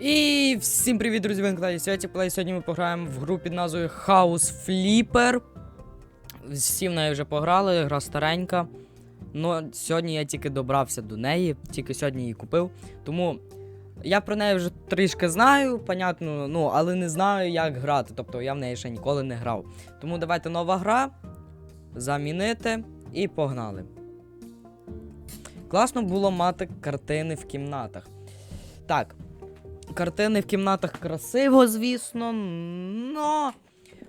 І всім привіт, друзі, ви на каналі Святі Плей. Сьогодні ми пограємо в гру під назвою House Flipper. Всі в неї вже пограли, гра старенька. Ну, сьогодні я тільки добрався до неї, тільки сьогодні її купив. Тому я про неї вже трішки знаю, понятно, ну, але не знаю, як грати. Тобто я в неї ще ніколи не грав. Тому давайте нова гра. Замінити і погнали. Класно було мати картини в кімнатах. Так, Картини в кімнатах красиво, звісно, но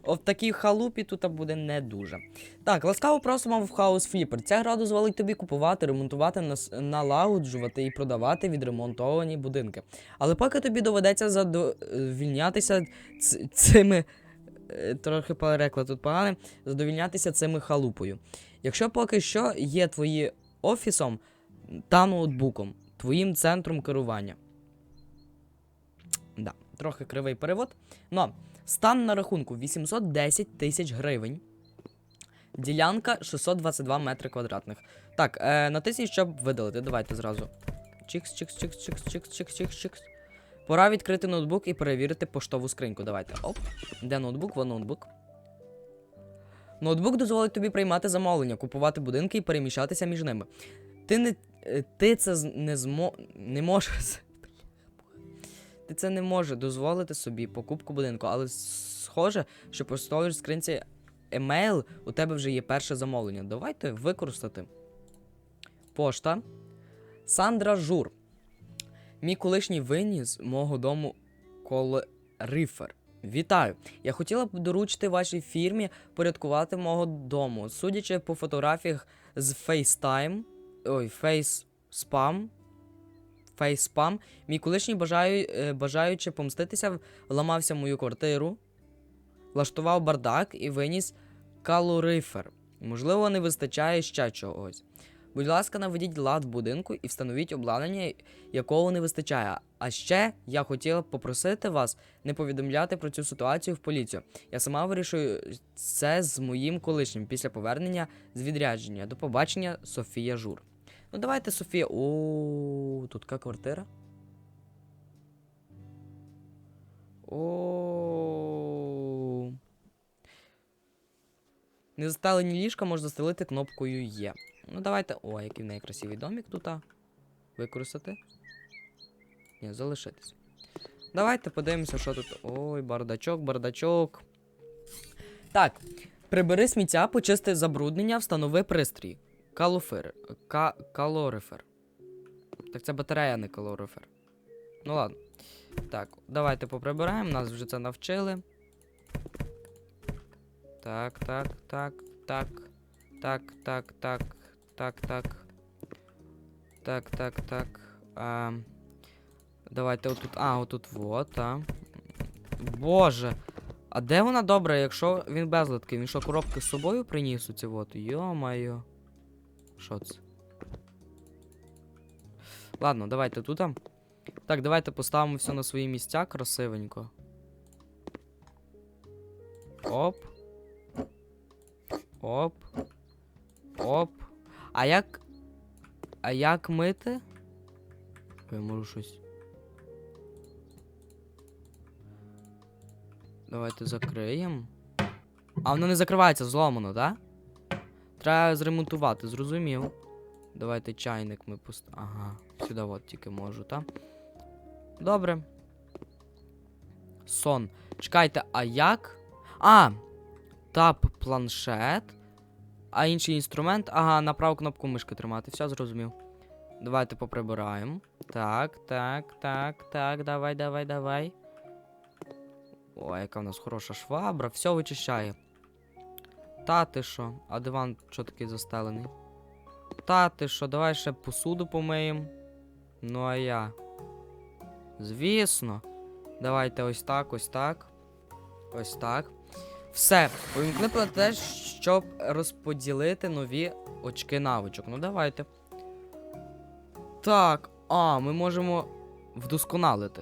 в такій халупі тут буде не дуже. Так, ласкаво просимо в House Flipper. Ця гра дозволить тобі купувати, ремонтувати, налагоджувати і продавати відремонтовані будинки. Але поки тобі доведеться задовільнятися цими. е, Трохи переклад тут поганий, задовільнятися цими халупою. Якщо поки що є твої офісом та ноутбуком, твоїм центром керування. Трохи кривий перевод. Но стан на рахунку 810 тисяч гривень. Ділянка 622 метри квадратних. Так, е, натисніть, щоб видалити. Давайте зразу. Чикс, чикс, чикс, чикс, чикс, чикс, чикс, чикс. Пора відкрити ноутбук і перевірити поштову скриньку. Давайте. Оп. Де ноутбук? Во ноутбук. Ноутбук дозволить тобі приймати замовлення, купувати будинки і переміщатися між ними. Ти не. е, Ти це не змо. не можеш. Ти це не може дозволити собі покупку будинку, але схоже, що по storage скринці емейл у тебе вже є перше замовлення. Давайте використати. Пошта. Сандра Жур. Мій колишній виніс мого дому колорифер. Вітаю! Я хотіла б доручити вашій фірмі порядкувати мого дому. Судячи по фотографіях з FaceTime, ой, FaceSpam, FaceSpam, Мій колишній бажаю, е, бажаючи помститися, вламався в мою квартиру, влаштував бардак і виніс калорифер. Можливо, не вистачає ще чогось. Будь ласка, наведіть лад в будинку і встановіть обладнання, якого не вистачає. А ще я хотіла попросити вас не повідомляти про цю ситуацію в поліцію. Я сама вирішую це з моїм колишнім після повернення з відрядження. До побачення, Софія Жур. Ну давайте, Софія. О, тут яка квартира? О. Не застелені ліжка можна застелити кнопкою Є. Ну давайте. О, який в неї красивий домик тут. Використати. Ні, залишитись. Давайте подивимося, що тут. Ой, бардачок, бардачок. Так. Прибери сміття, почисти забруднення, встанови пристрій. Калофир. Ка калорифер. Так це батарея, а не калорифер. Ну ладно. Так, давайте поприбираємо, нас вже це навчили. Так, так, так, так. Так, так, так, так, так. Так, так, так. А, давайте отут. А, отут вот, а. Боже. А де вона добра, якщо він безладкий? Він що, коробки з собою приніс оці от? Йо-моє. Що? Ладно, давайте тут. Так, давайте поставимо все на свої місця красивенько. Оп. Оп. Оп. А як. А як мити? Я можу щось. Давайте закриємо. А воно не закривається, зломано, так? Треба зремонтувати, зрозумів. Давайте чайник ми пост... Ага, сюди от тільки можу, так? Добре. Сон. Чекайте, а як? А! Тап планшет. А інший інструмент. Ага, на праву кнопку мишки тримати. Все зрозумів. Давайте поприбираємо. Так, так, так, так, давай, давай, давай. О, яка в нас хороша швабра. Все вичищає. Та ти що? А диван що такий застелений? Та ти що, давай ще посуду помиємо. Ну а я. Звісно. Давайте ось так, ось так. Ось так. Все. Увімкни платеж, щоб розподілити нові очки навичок. Ну давайте. Так. А, ми можемо вдосконалити.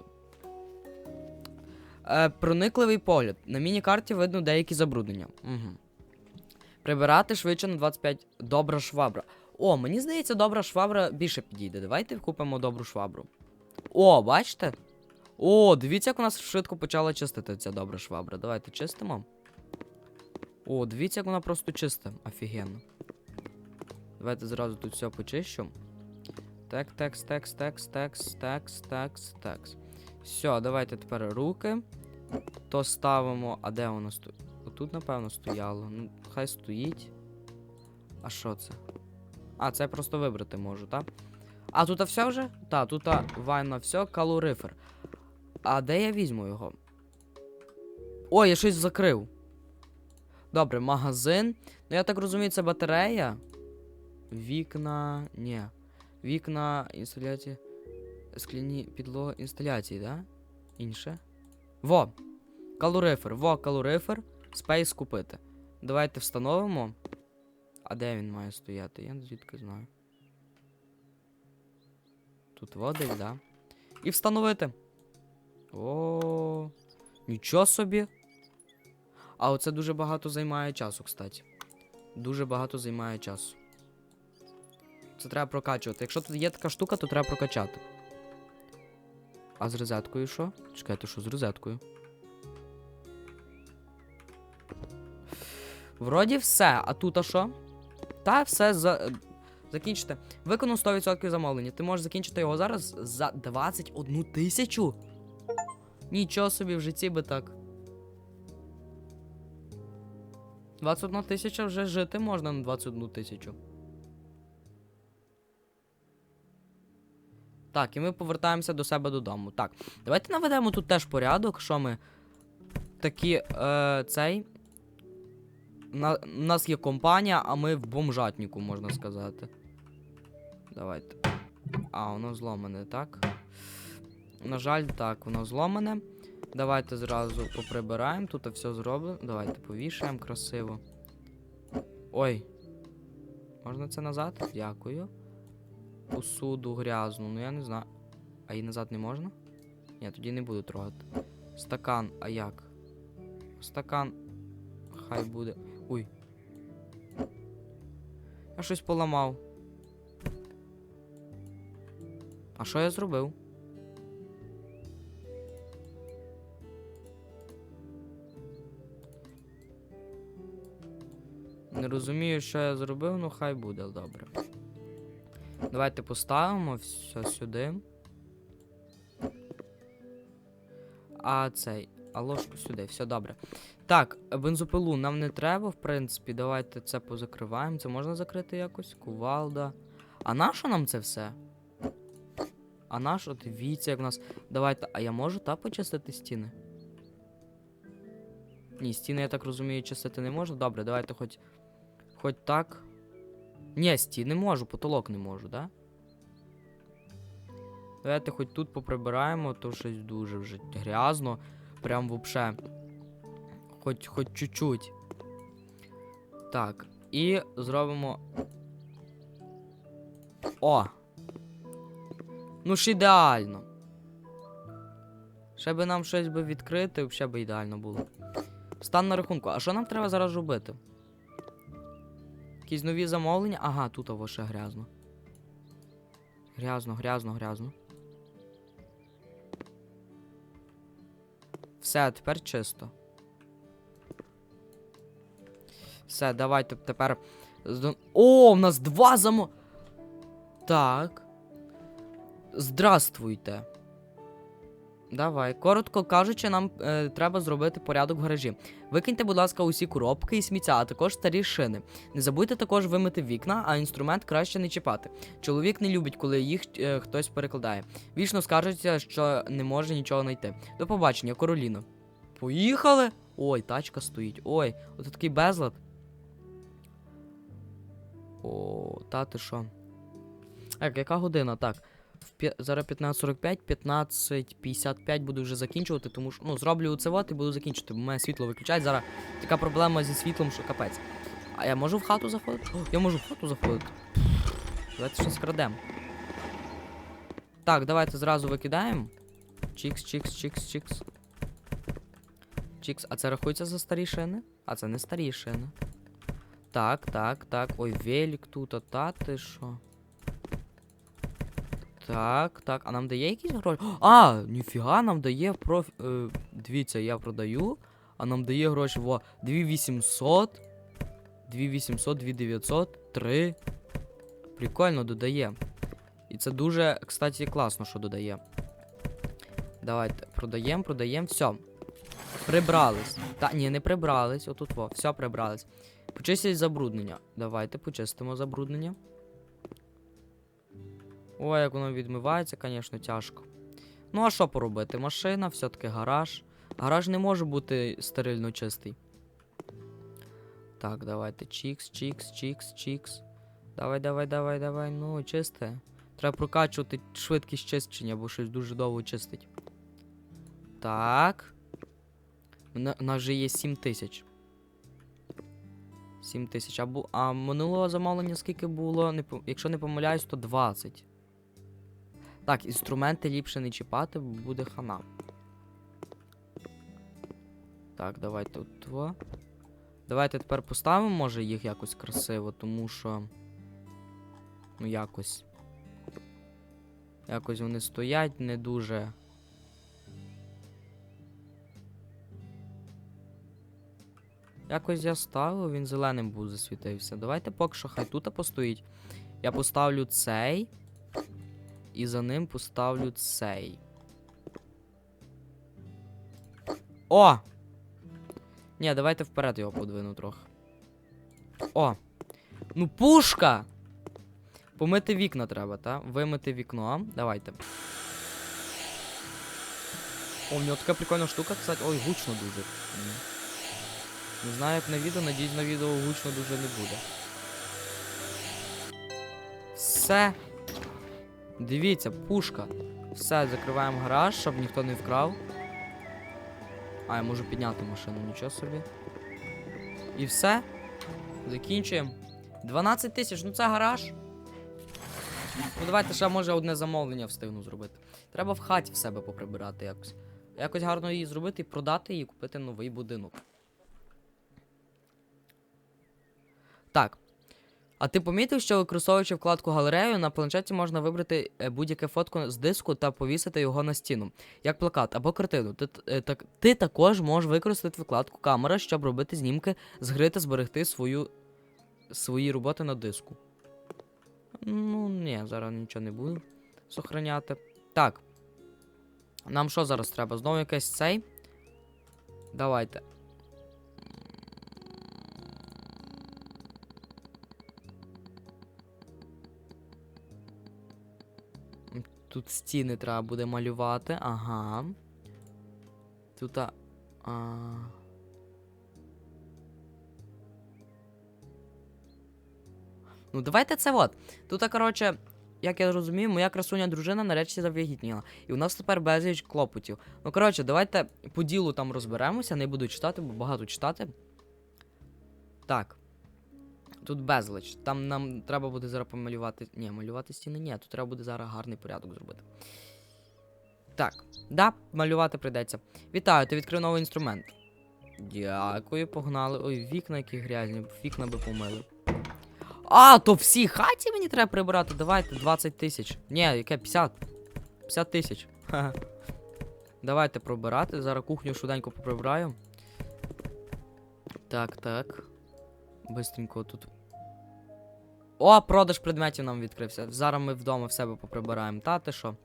Е, проникливий погляд. На міні-карті видно деякі забруднення. Угу. Прибирати швидше на 25. Добра швабра. О, мені здається, добра швабра більше підійде. Давайте купимо добру швабру. О, бачите? О, дивіться, як у нас швидко почала чистити ця добра швабра. Давайте чистимо. О, дивіться, як вона просто чиста. Офігенно. Давайте зразу тут все почищу. Так, текс, текс, текс, текс, текс, текс, текс. Все, давайте тепер руки. То ставимо. А де воно стоїть? Отут, напевно, стояло. Ну, хай стоїть. А що це? А, це я просто вибрати можу, так? А тут все вже? Так, тут вайна все, калорифер. А де я візьму його? Ой, я щось закрив. Добре, магазин. Ну я так розумію, це батарея. Вікна. Ні. Вікна інсталяції. Скляні підлоги інсталяції, да? Інше. Во! Калорифер. Во, калорифер. Спейс купити. Давайте встановимо. А де він має стояти? Я звідки знаю. Тут водить, да? І встановити. О, нічого собі. А оце дуже багато займає часу, кстати. Дуже багато займає часу. Це треба прокачувати. Якщо тут є така штука, то треба прокачати. А з розеткою що? Чекайте, що з розеткою? Вроді все. А тут а що? Та все за. Закінчите. Виконав 100% замовлення. Ти можеш закінчити його зараз за 21 тисячу. Нічого собі в житті би так. 21 тисяча вже жити можна на 21 тисячу. Так, і ми повертаємося до себе додому. Так, давайте наведемо тут теж порядок, що ми такі е, цей. На, у нас є компанія, а ми в бомжатнику, можна сказати. Давайте. А, воно зломане, так? На жаль, так, воно зломане. Давайте зразу поприбираємо. Тут все зроблено. Давайте повішаємо красиво. Ой. Можна це назад? Дякую. Посуду грязну, ну я не знаю. А її назад не можна? Ні, тоді не буду трогати. Стакан, а як? Стакан. Хай буде. Ой. Я щось поламав. А що я зробив? Не розумію, що я зробив, ну хай буде добре. Давайте поставимо все сюди. А цей. А ложку сюди, все добре. Так, бензопилу нам не треба, в принципі. Давайте це позакриваємо. Це можна закрити якось? Кувалда. А на що нам це все? А на що? Дивіться, як у нас. Давайте. А я можу та почистити стіни? Ні, стіни, я так розумію, чистити не можу. Добре, давайте хоч. Хоч так. Ні, стіни можу, потолок не можу, да? Давайте хоч тут поприбираємо, то щось дуже вже грязно. Прям вообще. Хоч хоч чуть-чуть. Так. І зробимо. О! Ну ж ідеально. Ще би нам щось би відкрити, взагалі би ідеально було. Стан на рахунку. А що нам треба зараз робити? Якісь нові замовлення? Ага, тут ово ще грязно. Грязно, грязно, грязно. Все, тепер чисто. Все, давайте тепер. О, в нас два замо. Так. Здравствуйте. Давай. Коротко кажучи, нам е, треба зробити порядок в гаражі. Викиньте, будь ласка, усі коробки і сміття, а також старі шини. Не забудьте також вимити вікна, а інструмент краще не чіпати. Чоловік не любить, коли їх е, хтось перекладає. Вічно скаржиться, що не може нічого знайти. До побачення, Короліно. Поїхали! Ой, тачка стоїть. Ой, от такий безлад. О, та ти що? Так, яка година? Так. Зараз 15.45, 15.55 буду вже закінчувати, тому що ну, зроблю це от і буду закінчувати, бо мене світло виключають. Зараз така проблема зі світлом, що капець. А я можу в хату заходити? О, я можу в хату заходити. Давайте щось крадемо. Так, давайте зразу викидаємо. Чікс, чікс, чікс, чікс. Чікс, а це рахується за старі шини? А це не старі шини. Так, так, так. Ой, велик тут, а та ти що? Так, так. А нам дає якісь гроші? А, ніфіга, нам дає проф. Е, дивіться, я продаю, а нам дає гроші. Во, 2800. 2800, 2900, 3. Прикольно додає. І це дуже, кстати, класно, що додає. Давайте, продаємо, продаємо, все. Прибрались. Та, ні, не прибрались. Отут во, все прибрались. Почистять забруднення. Давайте почистимо забруднення. Ой, як воно відмивається, звісно, тяжко. Ну, а що поробити? Машина, все-таки гараж. Гараж не може бути стерильно чистий. Так, давайте. Чікс, чікс, чікс, чікс. Давай, давай, давай, давай. Ну, чисте. Треба прокачувати швидкість чищення, бо щось дуже довго чистить. Так. У нас вже є 7 тисяч. 7 тисяч. А, бу- а минулого замовлення скільки було? Не, пом- якщо не помиляюсь, то 20. Так, інструменти ліпше не чіпати, бо буде хана. Так, давайте тут. Два. Давайте тепер поставимо, може, їх якось красиво, тому що. Ну, якось. Якось вони стоять не дуже. Якось я ставив, він зеленим був засвітився. Давайте поки що хай тут постоїть. Я поставлю цей. І за ним поставлю цей. О! Ні, давайте вперед його подвину трохи. О! Ну пушка! Помити вікна треба, та? Вимити вікно. Давайте. О, в нього така прикольна штука, кстати. Ой, гучно дуже. Не знаю, як на відео, надіюсь, на відео гучно дуже не буде. Все. Дивіться, пушка. Все, закриваємо гараж, щоб ніхто не вкрав. А, я можу підняти машину, нічого собі. І все. Закінчуємо. 12 тисяч, ну це гараж. Ну давайте ще може одне замовлення встигну зробити. Треба в хаті в себе поприбирати якось. Якось гарно її зробити і продати її, купити новий будинок. Так. А ти помітив, що використовуючи вкладку галерею, на планшеті можна вибрати е, будь-яке фотку з диску та повісити його на стіну, як плакат або картину. Ти, е, так, ти також можеш використати вкладку камера, щоб робити знімки з гри та зберегти свою, свої роботи на диску. Ну, ні, зараз нічого не буду сохраняти. Так. Нам що зараз треба? Знову якийсь цей. Давайте. Тут стіни треба буде малювати. Ага. Тут. А... Ну, давайте це от. Тут, коротше, як я розумію, моя красуня дружина нарешті завагітніла. І у нас тепер безліч клопотів. Ну, коротше, давайте по ділу там розберемося. Не буду читати, бо багато читати. Так. Тут безліч. Там нам треба буде зараз помалювати. Ні, малювати стіни ні, тут треба буде зараз гарний порядок зробити. Так, да, малювати прийдеться. Вітаю, ти відкрив новий інструмент. Дякую, погнали. Ой, вікна які грязні, вікна би помили. А, то всі хаті мені треба прибирати. Давайте 20 тисяч. Ні, яке 50. 50 тисяч. Давайте пробирати. Зараз кухню швиденько поприбираю. Так, так. Бистренько тут. О, продаж предметів нам відкрився. Зараз ми вдома в себе поприбираємо. Та ти що?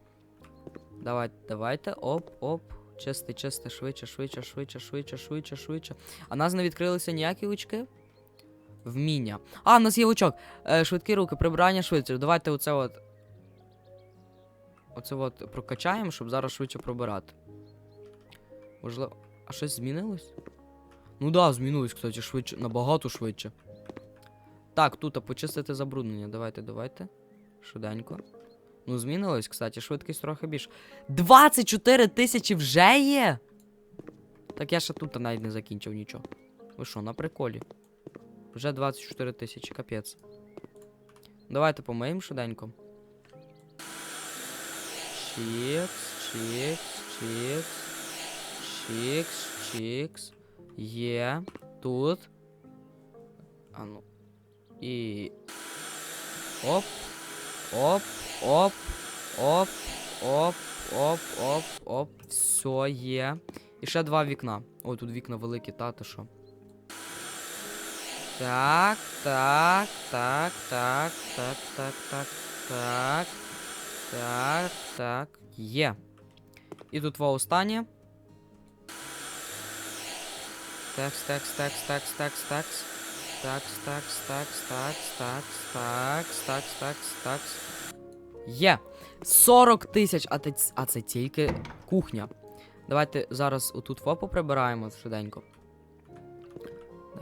Давайте, давайте. Оп, оп. Чисти, чисти, швидше, швидше, швидше, швидше, швидше, швидше. А нас не відкрилися ніякі очки? Вміння. А, у нас є лучок. Е, швидкі руки, прибирання швидше. Давайте оце от. Оце от прокачаємо, щоб зараз швидше пробирати. Можливо. А щось змінилось? Ну да, змінилось, кстати, швидше, набагато швидше. Так, тут почистити забруднення. Давайте, давайте. Швиденько. Ну, змінилось, кстати, швидкість трохи більше. 24 тисячі вже є! Так я ще тут навіть не закінчив нічого. Ви що, на приколі? Вже 24 тисячі, капець. Давайте помиємо швиденько. Чікс, чікс, чікс. Чікс, чікс. Є. Тут. А ну. І. Оп. Оп. Оп. Оп, оп, оп, оп, оп. Все є. І ще два вікна. О, тут вікна великі, та що. Так, так, так, так, так, так, так, так. Так, так. Є. І тут во останнє. Текс, текс, текс, текс, текс, текс. Такс, такс, такс, такс, такс, такс, такс, такс, такс. Є. 40 тисяч, а, а це тільки кухня. Давайте зараз отут во поприбираємо швиденько.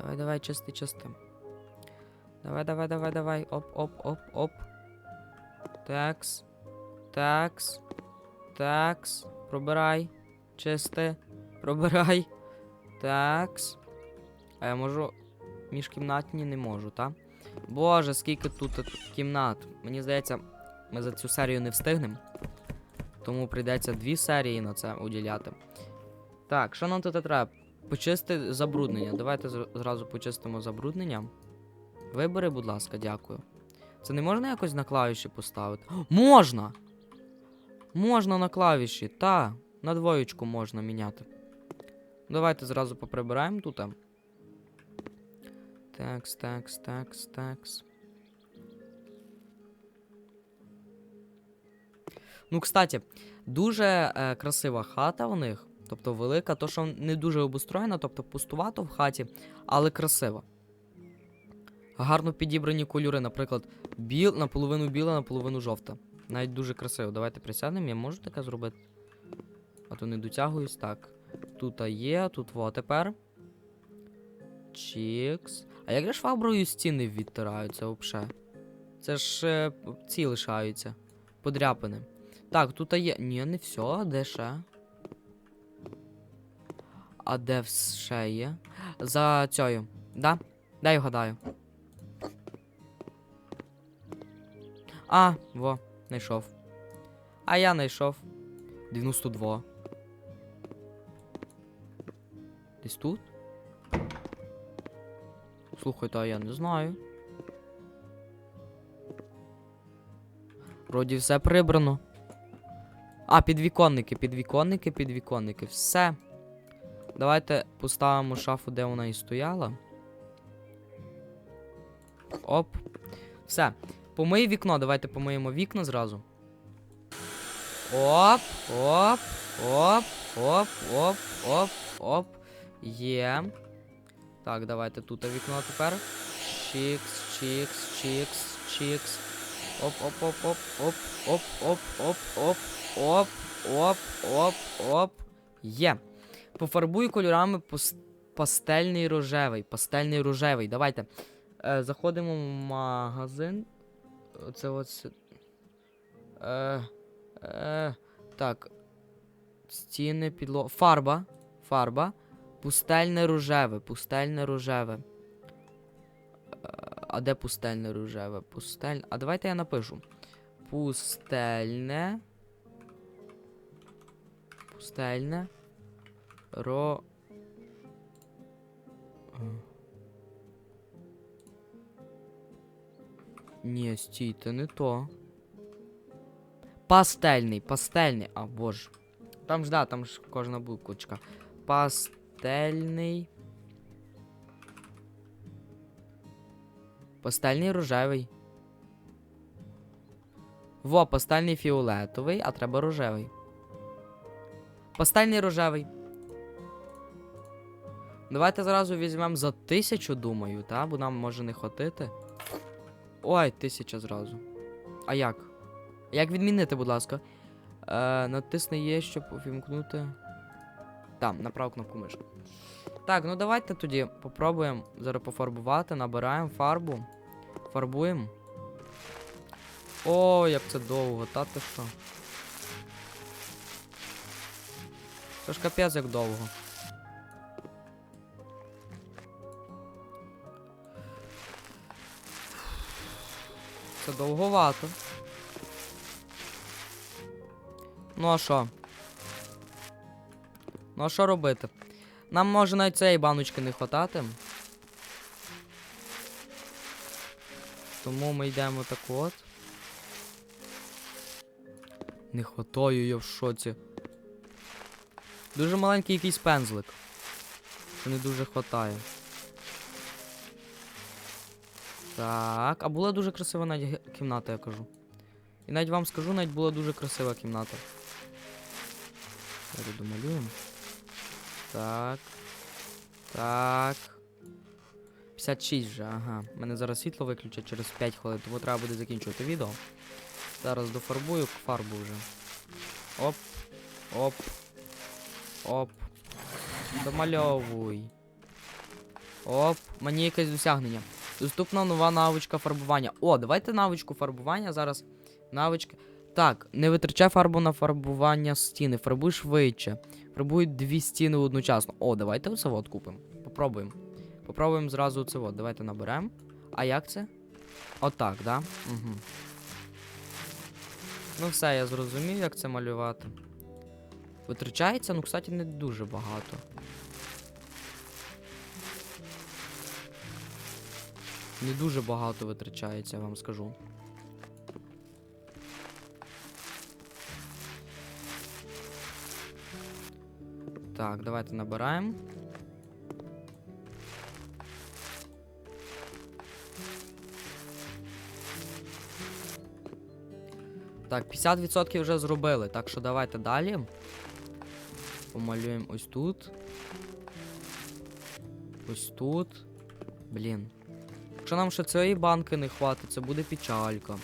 Давай, давай, чисти, чисти. Давай, давай, давай, давай. Оп, оп, оп, оп. Такс. Такс. Такс. Пробирай. Чисти. Пробирай. Такс. А я можу. Міжкімнатні не можу, та? Боже, скільки тут кімнат. Мені здається, ми за цю серію не встигнемо. Тому прийдеться дві серії на це уділяти. Так, що нам тут треба? Почисти забруднення. Давайте зразу почистимо забруднення. Вибери, будь ласка, дякую. Це не можна якось на клавіші поставити? Можна! Можна на клавіші, та. На двоєчку можна міняти. Давайте зразу поприбираємо тут. Такс, такс, такс, такс. Ну, кстати, дуже е, красива хата у них. Тобто велика, то що не дуже обустроєна, тобто пустувато в хаті, але красива. Гарно підібрані кольори, наприклад, біл, наполовину біла, наполовину жовта. Навіть дуже красиво. Давайте присядемо, я можу таке зробити. А то не дотягуюсь. Так. Тут є, тут во тепер. Чікс. А як же ж фаброю стіни відтираються взагалі? Це ж е, ці лишаються. Подряпини. Так, тут є. Ні, не все, а де ще? А де ще є? За цією. Да? Дай вгадаю. А, во, знайшов. А я знайшов. 92. Десь тут? Слухайте, а я не знаю. Вроді все прибрано. А, підвіконники, підвіконники, підвіконники. Все. Давайте поставимо шафу, де вона і стояла. Оп. Все. Помий вікно, давайте помиємо вікна зразу. Оп, оп, оп, оп, оп, оп, оп. Є. Так, давайте тут вікно тепер. Чікс, чікс, чікс, чікс. Оп-оп-оп-оп, оп-оп-оп-оп-оп, оп, оп, оп, оп. Є. Пофарбую кольорами пастельний рожевий. Пастельний рожевий. Давайте. Заходимо в магазин. Оце ось. Так. Стіни, підло. Фарба. Фарба. Пустельне рожеве. Пустельне рожеве. Е, А де пустельне рожеве? Пустель. А давайте я напишу. Пустельне. Пустельне. Ро. Ні, стійте, не то. Пастельний, пастельний. А, боже. Там ж, да, там ж кожна буквочка. Пастельний. Пастельний рожевий. Во, пастельний фіолетовий, а треба рожевий. Пастельний рожевий. Давайте зразу візьмемо за тисячу, думаю, та? Бо нам може не хватити. Ой, тисяча зразу. А як? Як відмінити, будь ласка? Е, натисни є, щоб увімкнути. Там, на праву кнопку мишки. Так, ну давайте тоді попробуємо зараз пофарбувати, набираємо фарбу. Фарбуємо. О, як це довго, та ти що? Це ж капець як довго. Це довговато. Ну а що? Ну а що робити? Нам може навіть цієї баночки не хватати. Тому ми йдемо так от. Не хватаю, я в шоці. Дуже маленький якийсь пензлик. Що не дуже хватає. Так, а була дуже красива навіть кімната, я кажу. І навіть вам скажу, навіть була дуже красива кімната. Зараз домалюємо. Так. Так. 56 вже, ага. Мене зараз світло виключать через 5 хвилин, тому треба буде закінчувати відео. Зараз дофарбую фарбу вже. Оп. Оп. Оп. Домальовуй. Оп. Мені якесь досягнення. Доступна нова навичка фарбування. О, давайте навичку фарбування зараз. Навичка. Так, не витрачай фарбу на фарбування стіни. Фарбуй швидше. Фарбуй дві стіни одночасно. О, давайте оце от купимо. Попробуємо. Попробуємо зразу це от. Давайте наберемо. А як це? Отак, да? Угу. Ну все, я зрозумів, як це малювати. Витрачається, ну, кстати, не дуже багато. Не дуже багато витрачається, я вам скажу. Так, давайте набираємо. Так, 50% вже зробили, так що давайте далі. Помалюємо ось тут. Ось тут. Блін. Якщо нам ще цієї банки не хватить, це буде печалька.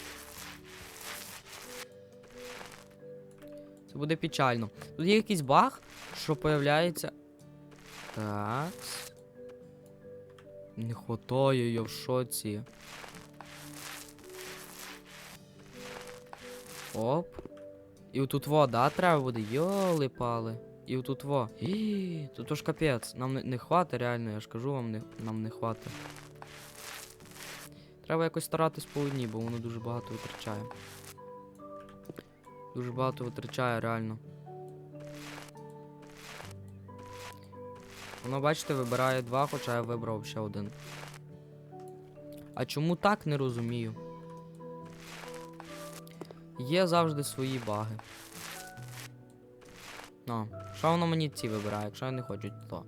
Це буде печально. Тут є якийсь баг, що появляється. Так. Не хватає, я в шоці. Оп. І отут вода треба буде. Йоли пали. І отут во. Ій, Тут ж капець. Нам не, не хватить, реально, я ж кажу вам, не, нам не хватить. Треба якось старатись по одній, бо воно дуже багато витрачає. Дуже багато витрачає, реально. Воно, бачите, вибирає два, хоча я вибрав ще один. А чому так, не розумію. Є завжди свої баги. Ну, що воно мені ці вибирає, якщо я не хочу, то.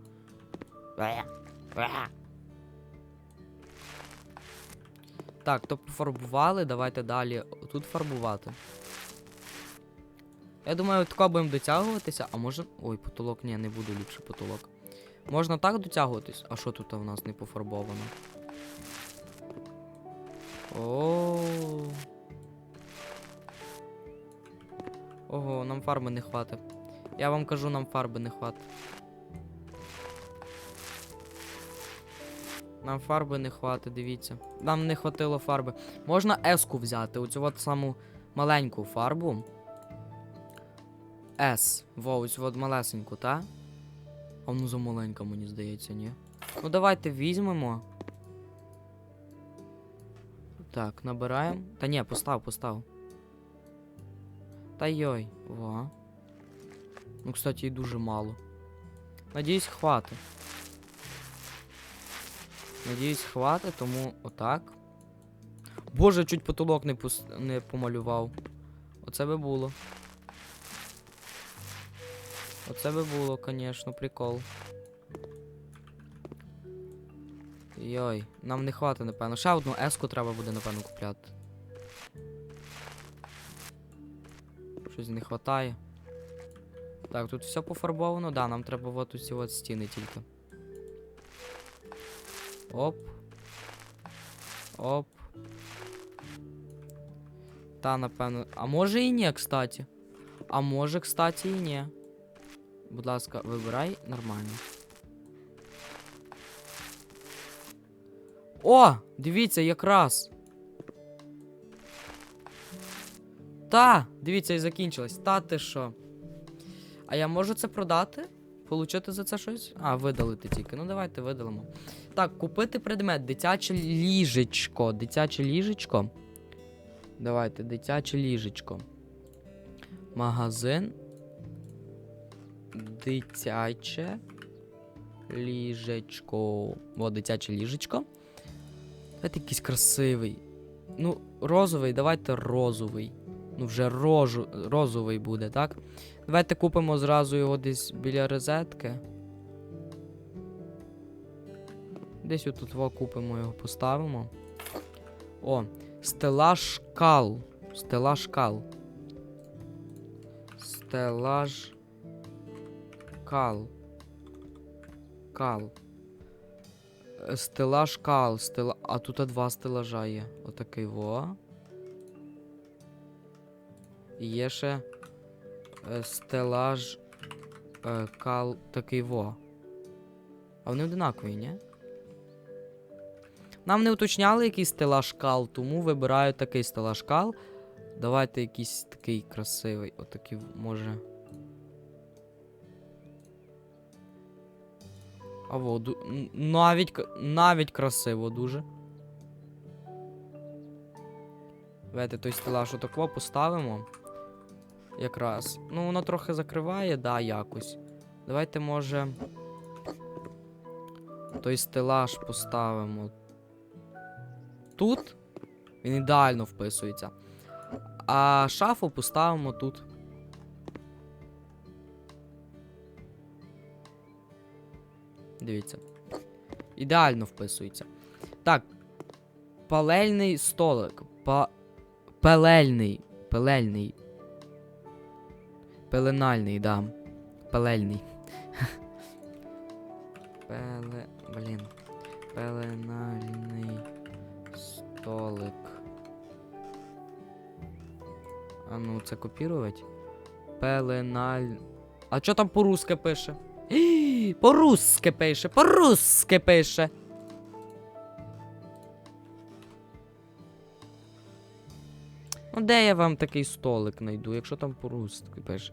Так, то пофарбували, давайте далі тут фарбувати. Я думаю, тако будемо дотягуватися, а може. Ой, потолок, ні, не буду ліпше потолок. Можна так дотягуватись? А що тут у нас не пофарбовано? О. Ого, нам фарби не хватить. Я вам кажу, нам фарби не хватить. Нам фарби не хватить, дивіться. Нам не хватило фарби. Можна еску взяти, оцю от саму маленьку фарбу. С. Во, ось от малесеньку, та? А ну за маленька, мені здається, ні. Ну давайте візьмемо. Так, набираємо. Та ні, постав, постав. Та йой, во. Ну, кстати, і дуже мало. Надіюсь, хватить. Надіюсь, хватить, тому отак. Боже, чуть потолок не, пус... не помалював. Оце би було. Оце би було, звісно, прикол. Йой, нам не хватить, напевно. Ще одну еску треба буде, напевно, купляти. Щось не хватає. Так, тут все пофарбовано, да, нам треба от усі от стіни тільки. Оп. Оп. Та, напевно. А може і ні, кстати. А може, кстати, і ні. Будь ласка, вибирай нормально. О! Дивіться, якраз. Та! Дивіться, і закінчилось. Та ти що? А я можу це продати? Получити за це щось? А, видалити тільки. Ну давайте видалимо. Так, купити предмет. Дитяче ліжечко. Дитяче ліжечко. Давайте, дитяче ліжечко. Магазин. Дитяче ліжечко. О, дитяче ліжечко. Давайте якийсь красивий. Ну, розовий, давайте розовий. Ну, вже рожу, розовий буде, так? Давайте купимо зразу його десь біля розетки. Десь отут во купимо його, поставимо. О, стелаж кал. Стелаж кал. Стелаж кал. Кал. Е, Стелаж кал. Стела... А тут два стелажа є. Отакий во. І Є ще е, стелаж е, кал такий во. А вони одинакові, ні? Нам не уточняли який стелаж кал, тому вибираю такий стелаж кал. Давайте якийсь такий красивий. Отакий, може. А воду. Навіть, навіть красиво дуже. Давайте той стелаж отако поставимо. Якраз. Ну, воно трохи закриває, да, якось. Давайте, може. Той стелаж поставимо. Тут. Він ідеально вписується. А шафу поставимо тут. Дивіться. Ідеально вписується. Так. Палельний столик. Па... Пелельний. Пелельний. Пеленальний, да. Пелельний. Пеле. Блін. Пеленальний столик. А ну, це копірувати? Пеленаль. А що там по-русски пише? По-русски пише, по-русски пише. Ну, де я вам такий столик знайду, якщо там по-русски пише?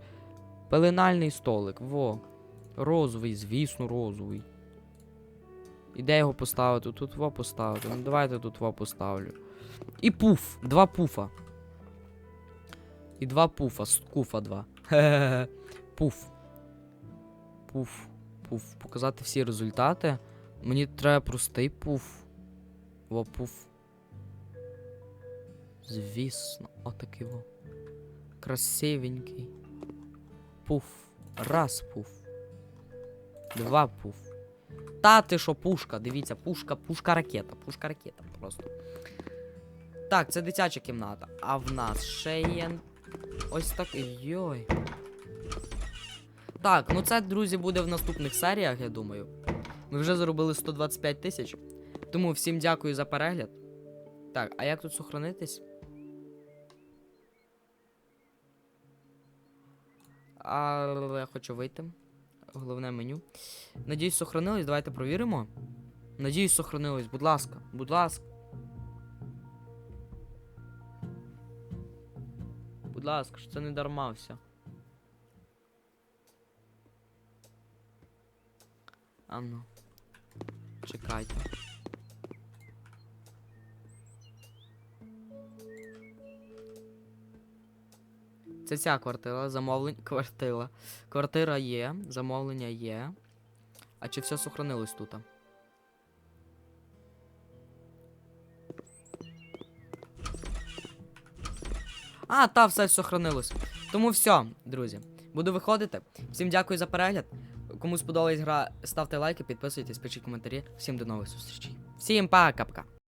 Пеленальний столик, во. Розовий, звісно, розовий. І де його поставити? Тут во поставити. Ну давайте тут во поставлю. І пуф. Два пуфа. І два пуфа. Скуфа два. Пуф. Пуф. Пуф. Показати всі результати. Мені треба простий пуф. Во пуф. Звісно, отакий во. Красивенький. Пуф. Раз пуф. Два пуф. Та ти що, пушка, дивіться, пушка, пушка ракета, пушка ракета просто. Так, це дитяча кімната. А в нас ще є. Ось так. Йой. Так, ну це, друзі, буде в наступних серіях, я думаю. Ми вже заробили 125 тисяч. Тому всім дякую за перегляд. Так, а як тут сохранитись? А я хочу вийти. Головне меню. Надіюсь, сохранилось. Давайте провіримо. Надіюсь, сохранилось. Будь ласка, будь ласка. Будь ласка, що це не дарма все. А ну. Чекайте. Це ця квартира, замовлення. Квартира. Квартира є, замовлення є. А чи все сохранилось тут? А, та, все сохранилось. Тому все, друзі. Буду виходити. Всім дякую за перегляд. Кому сподобалась гра, ставте лайки, підписуйтесь, пишіть коментарі. Всім до нових зустрічей. Всім пока-пока.